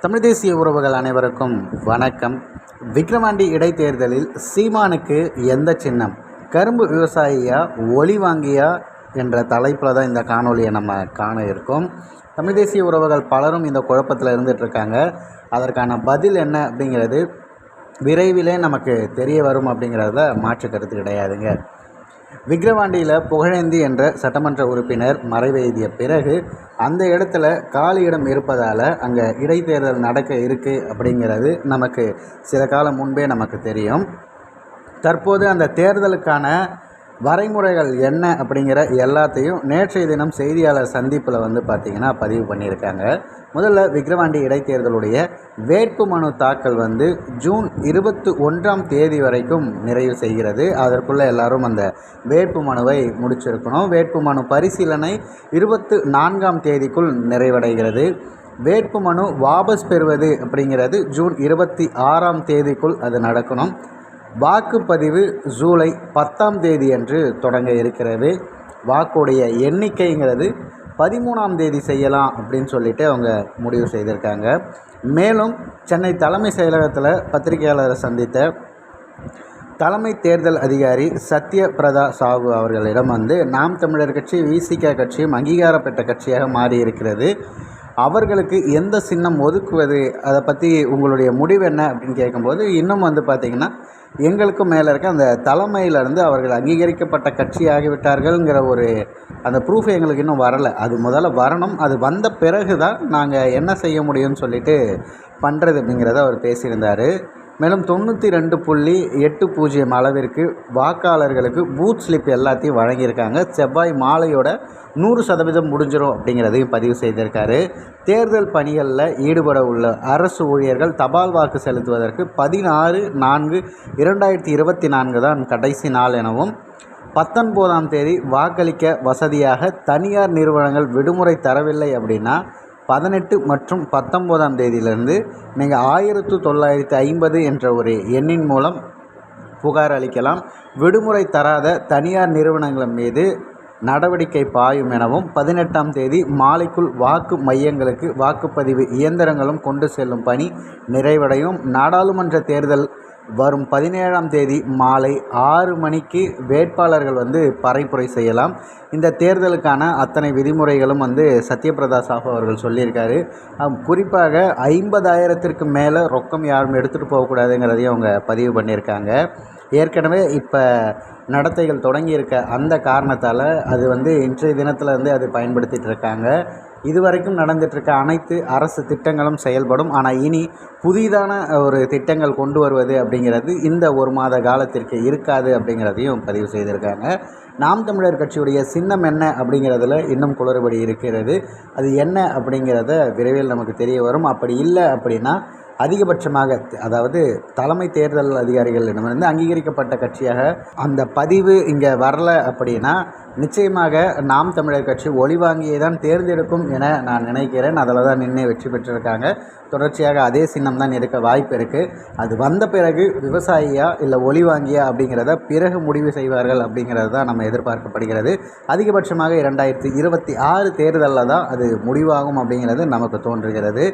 தமிழ் தேசிய உறவுகள் அனைவருக்கும் வணக்கம். விக்ரவாண்டி இடைத்தேர்தலில் சீமானுக்கு எந்த சின்னம்? கரும்பு விவசாயியா ஒளி வாங்கியா என்ற தலைப்பில் தான் இந்த காணொலியை நம்ம காண இருக்கோம். தமிழ் தேசிய உறவுகள் பலரும் இந்த குழப்பத்தில் இருந்துகிட்ருக்காங்க அதற்கான பதில் என்ன அப்படிங்கிறது விரைவிலே நமக்கு தெரிய வரும் அப்படிங்கிறதுல மாற்று கருத்து கிடையாதுங்க. விக்கிரவாண்டியில் புகழேந்தி என்ற சட்டமன்ற உறுப்பினர் மறைவெய்திய பிறகு அந்த இடத்துல காலி இடம் இருப்பதால் அங்கே இடைத்தேர்தல் நடக்க இருக்குது அப்படிங்கிறது நமக்கு சில காலம் முன்பே நமக்கு தெரியும். தற்போது அந்த தேர்தலுக்கான வரைமுறைகள் என்ன அப்படிங்கிற எல்லாத்தையும் நேற்றைய தினம் செய்தியாளர் சந்திப்பில் வந்து பார்த்திங்கன்னா பதிவு பண்ணியிருக்காங்க. முதல்ல விக்ரவாண்டி இடைத்தேர்தலுடைய வேட்பு மனு தாக்கல் வந்து ஜூன் இருபத்தி ஒன்றாம் தேதி வரைக்கும் நிறைவு செய்கிறது. அதற்குள்ளே எல்லாரும் அந்த வேட்பு மனுவை முடிச்சிருக்கணும். வேட்பு மனு பரிசீலனை இருபத்து நான்காம் தேதிக்குள் நிறைவடைகிறது. வேட்பு மனு வாபஸ் பெறுவது அப்படிங்கிறது ஜூன் இருபத்தி ஆறாம் தேதிக்குள் அது நடக்கணும். வாக்குப்பதிவு ஜூலை பத்தாம் தேதி அன்று தொடங்க இருக்கிறது. வாக்குடைய எண்ணிக்கைங்கிறது பதிமூணாம் தேதி செய்யலாம் அப்படின்னு சொல்லிட்டு அவங்க முடிவு செய்திருக்காங்க. மேலும் சென்னை தலைமை செயலகத்தில் பத்திரிகையாளரை சந்தித்த தலைமை தேர்தல் அதிகாரி சத்யபிரதா சாகு அவர்களிடம் வந்து நாம் தமிழர் கட்சி விசிக கட்சியும் அங்கீகாரப்பட்ட கட்சியாக மாறி இருக்கிறது அவர்களுக்கு எந்த சின்னம் ஒதுக்குவது? அதை பற்றி உங்களுடைய முடிவு என்ன அப்படின்னு கேட்கும்போது இன்னும் வந்து பார்த்திங்கன்னா எங்களுக்கும் மேலே இருக்க அந்த தலைமையிலேருந்து அவர்கள் அங்கீகரிக்கப்பட்ட கட்சி ஆகிவிட்டார்கள்ங்கிற ஒரு அந்த ப்ரூஃப் எங்களுக்கு இன்னும் வரலை. அது முதல்ல வரணும். அது வந்த பிறகு தான் நாங்கள் என்ன செய்ய முடியும்னு சொல்லிட்டு பண்ணுறது அப்படிங்கிறத அவர் பேசியிருந்தார். மேலும் தொண்ணூற்றி ரெண்டு புள்ளி எட்டு பூஜ்ஜியம் அளவிற்கு வாக்காளர்களுக்கு பூத் ஸ்லிப் எல்லாத்தையும் வழங்கியிருக்காங்க. செவ்வாய் மாலையோட நூறு சதவீதம் முடிஞ்சிடும் அப்படிங்கிறதையும் பதிவு செய்திருக்காரு. தேர்தல் பணிகளில் ஈடுபட உள்ள அரசு ஊழியர்கள் தபால் வாக்கு செலுத்துவதற்கு பதினாறு நான்கு இரண்டாயிரத்தி இருபத்தி நான்கு தான் கடைசி நாள் எனவும் பத்தொன்பதாம் தேதி வாக்களிக்க வசதியாக தனியார் நிறுவனங்கள் விடுமுறை தரவில்லை அப்படின்னா பதினெட்டு மற்றும் பத்தொம்போதாம் தேதியிலிருந்து நீங்கள் ஆயிரத்து தொள்ளாயிரத்து ஐம்பது என்ற ஒரு எண்ணின் மூலம் புகார் அளிக்கலாம். விடுமுறை தராத தனியார் நிறுவனங்கள் மீது நடவடிக்கை பாயும் எனவும் பதினெட்டாம் தேதி மாலைக்குள் வாக்கு மையங்களுக்கு வாக்குப்பதிவு இயந்திரங்களும் கொண்டு செல்லும் பணி நிறைவடையும். நாடாளுமன்ற தேர்தல் வரும் பதினேழாம் தேதி மாலை ஆறு மணிக்கு வேட்பாளர்கள் வந்து பறைப்புரை செய்யலாம். இந்த தேர்தலுக்கான அத்தனை விதிமுறைகளும் வந்து சத்யபிரதா சாஹூ அவர்கள் சொல்லியிருக்காரு. குறிப்பாக ஐம்பதாயிரத்திற்கு மேலே ரொக்கம் யாரும் எடுத்துகிட்டு போகக்கூடாதுங்கிறதையும் அவங்க பதிவு பண்ணியிருக்காங்க. ஏற்கனவே இப்போ நடத்தைகள் தொடங்கியிருக்க அந்த காரணத்தால் அது வந்து இன்றைய தினத்தில் வந்து அது பயன்படுத்திகிட்டு இருக்காங்க. இதுவரைக்கும் நடந்துகிட்ருக்க அனைத்து அரசு திட்டங்களும் செயல்படும். ஆனால் இனி புதிதான ஒரு திட்டங்கள் கொண்டு வருவது அப்படிங்கிறது இந்த ஒரு மாத காலத்திற்கு இருக்காது அப்படிங்கிறதையும் பதிவு செய்திருக்காங்க. நாம் தமிழர் கட்சியுடைய சின்னம் என்ன அப்படிங்கிறதுல இன்னும் குளறுபடி இருக்கிறது. அது என்ன அப்படிங்கிறத விரைவில் நமக்கு தெரிய வரும். அப்படி இல்லை அப்படின்னா அதிகபட்சமாக அதாவது தலைமை தேர்தல் அதிகாரிகளிடமிருந்து அங்கீகரிக்கப்பட்ட கட்சியாக அந்த பதிவு இங்கே வரல அப்படின்னா நிச்சயமாக நாம் தமிழர் கட்சி ஒளிவாங்கியை தான் தேர்ந்தெடுக்கும் என நான் நினைக்கிறேன். அதில் தான் நின்று வெற்றி பெற்றிருக்காங்க. தொடர்ச்சியாக அதே சின்னம் தான் இருக்க வாய்ப்பு இருக்குது அது வந்த பிறகு விவசாயியா இல்லை ஒளி வாங்கியா அப்படிங்கிறத பிறகு முடிவு செய்வார்கள் அப்படிங்கிறது தான் நம்ம எதிர்பார்க்கப்படுகிறது. அதிகபட்சமாக இரண்டாயிரத்தி இருபத்தி ஆறு தேர்தலில் தான் அது முடிவாகும் அப்படிங்கிறது நமக்கு தோன்றுகிறது.